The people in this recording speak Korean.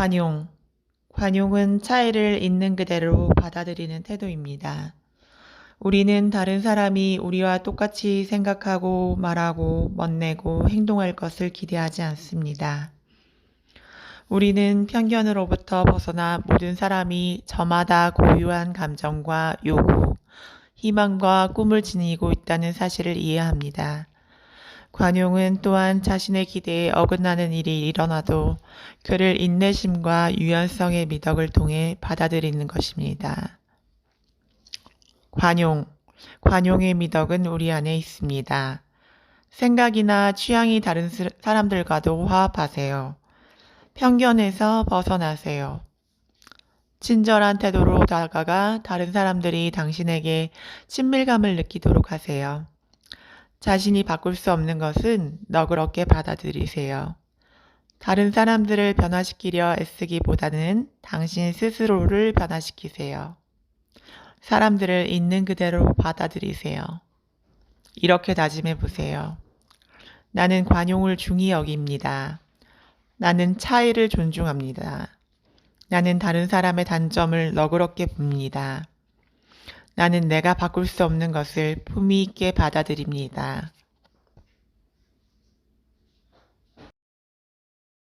관용. 관용은 차이를 있는 그대로 받아들이는 태도입니다. 우리는 다른 사람이 우리와 똑같이 생각하고 말하고 멋내고 행동할 것을 기대하지 않습니다. 우리는 편견으로부터 벗어나 모든 사람이 저마다 고유한 감정과 요구, 희망과 꿈을 지니고 있다는 사실을 이해합니다. 관용은 또한 자신의 기대에 어긋나는 일이 일어나도 그를 인내심과 유연성의 미덕을 통해 받아들이는 것입니다. 관용. 관용의 미덕은 우리 안에 있습니다. 생각이나 취향이 다른 스- 사람들과도 화합하세요. 편견에서 벗어나세요. 친절한 태도로 다가가 다른 사람들이 당신에게 친밀감을 느끼도록 하세요. 자신이 바꿀 수 없는 것은 너그럽게 받아들이세요. 다른 사람들을 변화시키려 애쓰기보다는 당신 스스로를 변화시키세요. 사람들을 있는 그대로 받아들이세요. 이렇게 다짐해 보세요. 나는 관용을 중히 여깁니다. 나는 차이를 존중합니다. 나는 다른 사람의 단점을 너그럽게 봅니다. 나는 내가 바꿀 수 없는 것을 품위 있게 받아들입니다.